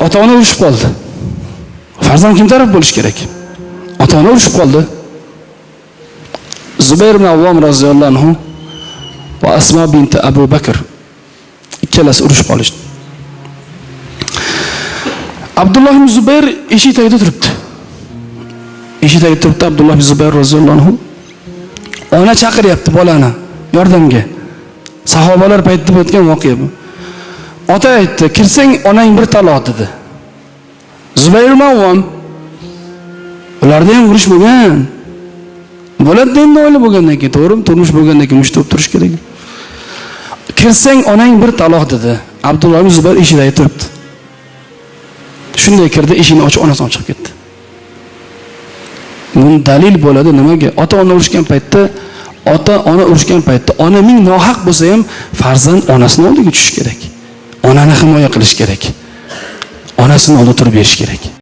ota ona urushib qoldi. Farzand kim taraf bo'lishi kerak. Ota ona urushib qoldi. Zubayr ibn avvom roziyallohu anhu va asmo binti abu bakr ikkalasi urushib qolishdi. Abdulloh ibn zubayr eshik tagida turibdi. Eshik tagida turibdi abdulloh ibn zubayr roziyallohu anhu. Ona chaqiryapti bolani yordamga. Sahobalar paytida bo'layotgan voqea bu. Ota aytdi kirsang onang bir taloq dedi. Zubayr ibn ularda ham urush bo'lgan. Bo'ladi endi oila bo'lgandan keyin to'g'rimi? Turmush bo'lgandan keyin mushta turish kerak. Kirsang onang bir taloq dedi. Abdulloh ibn zubayr eshikdagi turibdi. Shunday kirdi eshikni ochib onasi olib chiqib ketdi. Buni dalil bo'ladi nimaga? Ota ona urushgan paytda ota ona urushgan paytda ona ming nohaq bo'lsa ham farzand onasini oldiga tushishi kerak. Onani himoya qilish kerak. Onasini oldida turib berish kerak.